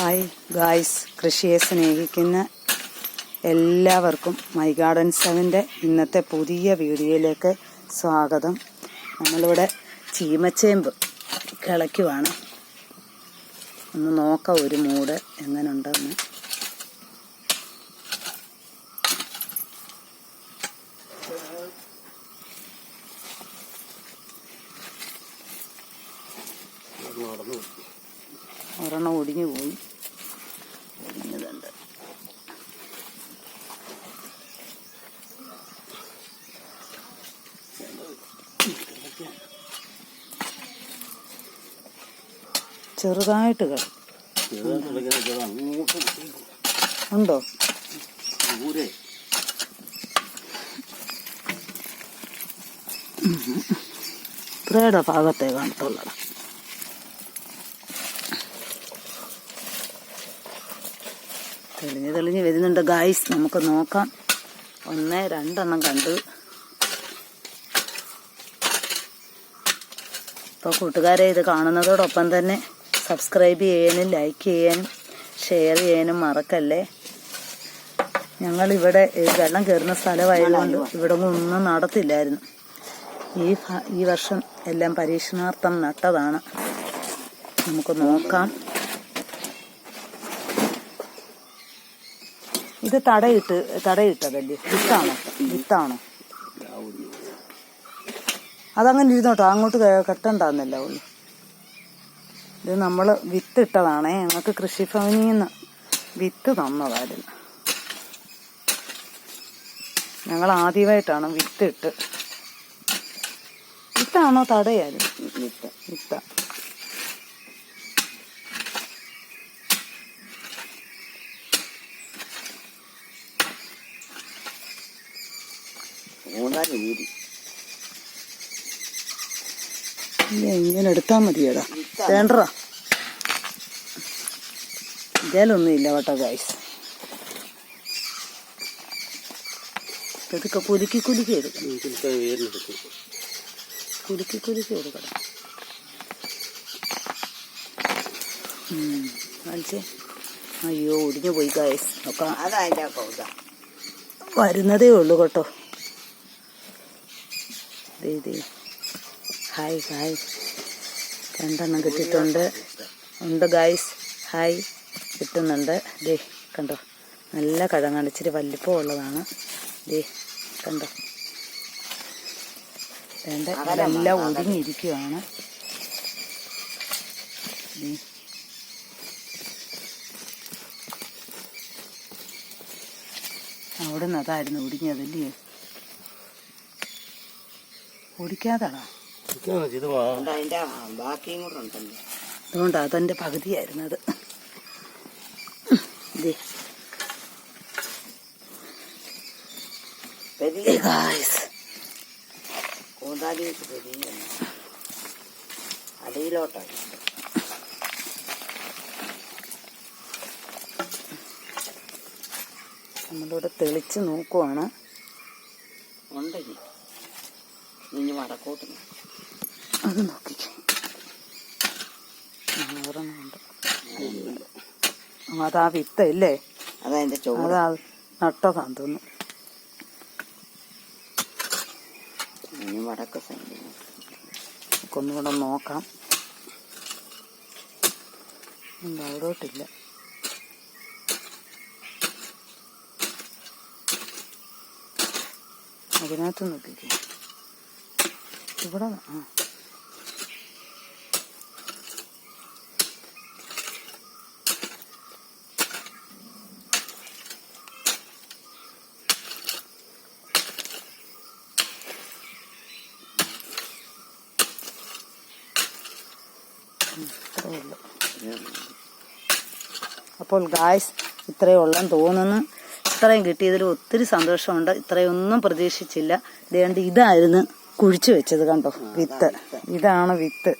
Hi guys. കൃഷിയെ സ്നേഹിക്കുന്ന എല്ലാവർക്കും മൈ ഗാർഡൻ സെവന്റെ ഇന്നത്തെ പുതിയ വീഡിയോയിലേക്ക് സ്വാഗതം. നമ്മളിവിടെ ചീമച്ചേമ്പ് കിളയ്ക്കുവാണ്. ഒന്ന് നോക്കാം ഒരു മൂട് എങ്ങനെയുണ്ടെന്ന് ഒരെണ്ണം ഒടിഞ്ഞു പോയി. ചെറുതായിട്ട് ഉണ്ടോ? ഇത്രയുടെ ഭാഗത്തെ കാണത്തുള്ളടാ തെളിഞ്ഞു തെളിഞ്ഞ് വരുന്നുണ്ട്. ഗായ്സ് നമുക്ക് നോക്കാം. ഒന്ന് രണ്ടെണ്ണം കണ്ടു. ഇപ്പോൾ കൂട്ടുകാരെ ഇത് കാണുന്നതോടൊപ്പം തന്നെ സബ്സ്ക്രൈബ് ചെയ്യാനും ലൈക്ക് ചെയ്യാനും ഷെയർ ചെയ്യാനും മറക്കല്ലേ? ഞങ്ങളിവിടെ ഇവിടെ വെള്ളം കയറുന്ന സ്ഥലമായതുകൊണ്ട് ഇവിടെ ഒന്നും നടത്തില്ലായിരുന്നു. ഈ ഈ വർഷം എല്ലാം പരീക്ഷണാർത്ഥം നട്ടതാണ്. നമുക്ക് നോക്കാം. ഇത് തടയിട്ട് തടയിട്ടതല്ലേ? വിത്താണോ? വിത്താണോ? അതങ്ങനെ ഇരുന്നോട്ടോ. അങ്ങോട്ട് കെട്ടണ്ടെന്നല്ല ഉള്ളു. ഇത് നമ്മൾ വിത്ത് ഇട്ടതാണേ ഞങ്ങൾക്ക് കൃഷിഭവനിൽ നിന്ന് വിത്ത് തന്നതായിരുന്നു. ഞങ്ങൾ ആദ്യമായിട്ടാണ് വിത്ത് ഇട്ട് വിത്താണോ തടയായിരുന്നു? വിത്ത് വിത്ത. ഇങ്ങനെ എടുത്താൽ മതിയടാ? ഇതിലൊന്നും ഇല്ല കേട്ടോ ഗൈസ് ഇതൊക്കെ കുലുക്കി കുലുക്കി എടുക്കണം. കുലുക്കി കുലുക്കി എടുക്കണം. കാണിച്ചേ അയ്യോ ഒടിഞ്ഞു പോയി ഗൈസ് നോക്കാം അതതിന്റെ കൗത വരുന്നതേ ഉള്ളൂ കേട്ടോ. ദേ ഹായ് ഹായ് രണ്ടെണ്ണം കിട്ടിയിട്ടുണ്ട്. ഉണ്ട് ഗായ്സ് ഹായ് കിട്ടുന്നുണ്ട്. ദേ കണ്ടോ? നല്ല കഴങ്ങാണ് ഇച്ചിരി വലിപ്പം ഉള്ളതാണ്. ദേ കണ്ടോ? രണ്ട് ഇതെല്ലാം ഒതുങ്ങിയിരിക്കുകയാണ്. അവിടെ നിന്ന് അതായിരുന്നു ഒടിഞ്ഞതല്ലേ ഓടിക്കാതാണോ അതുകൊണ്ട് അതെന്റെ ബാക്കിയും കൂടെ ഉണ്ടല്ലോ അതുകൊണ്ട് അതെന്റെ പകുതിയായിരുന്നു അത്. പെരിയ. അടിയിലോട്ടാണ്. നമ്മളിവിടെ തെളിച്ച് നോക്കുവാണ്. ഉണ്ടെങ്കിൽ. ഇനി വടക്കോട്ട് നോക്ക്. അത് നോക്കിക്കേ ആ, അതാ വിത്ത ഇല്ലേ അതതിന്റെ ചോറ് അതാ നട്ടതാന്ന് തോന്നുന്നു. ഇനി വടക്ക് നമുക്കൊന്നുകൂടെ നോക്കാം. അവിടോട്ടില്ല. അതിനകത്ത് നോക്കിക്കേ. ഇവിടെ ആ. ഇത്രയേ ഉള്ളൂ. അപ്പോൾ ഗായ്സ് ഇത്രയേ ഉള്ളെന്ന് തോന്നുന്നു. ഇത്രയും കിട്ടിയതിൽ ഒത്തിരി സന്തോഷമുണ്ട്. ഇത്രയൊന്നും പ്രതീക്ഷിച്ചില്ല. ഇതേണ്ട ഇതായിരുന്നു കുഴിച്ചു വെച്ചത് കണ്ടോ? വിത്ത്. ഇതാണ് വിത്ത്.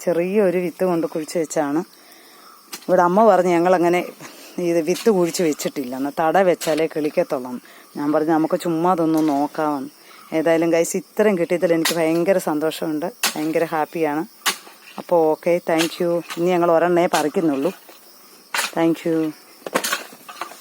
ചെറിയൊരു വിത്ത് കൊണ്ട് കുഴിച്ചു വെച്ചാണ്. ഇവിടെ അമ്മ പറഞ്ഞു ഞങ്ങളങ്ങനെ ഇത് വിത്ത് കുഴിച്ച് വെച്ചിട്ടില്ല. എന്നാൽ തട വെച്ചാലേ കിളിക്കത്തുള്ളൂ. ഞാൻ പറഞ്ഞു നമുക്ക് ചുമ്മാ അതൊന്ന് നോക്കാമെന്ന്. ഏതായാലും ഗൈസ് ഇത്രയും കിട്ടിയതിൽ എനിക്ക് ഭയങ്കര സന്തോഷമുണ്ട്. ഭയങ്കര ഹാപ്പിയാണ് അപ്പോൾ ഓക്കെ താങ്ക് യു ഇനി ഞങ്ങൾ ഒരെണ്ണേ പറിക്കുന്നുള്ളൂ. Thank you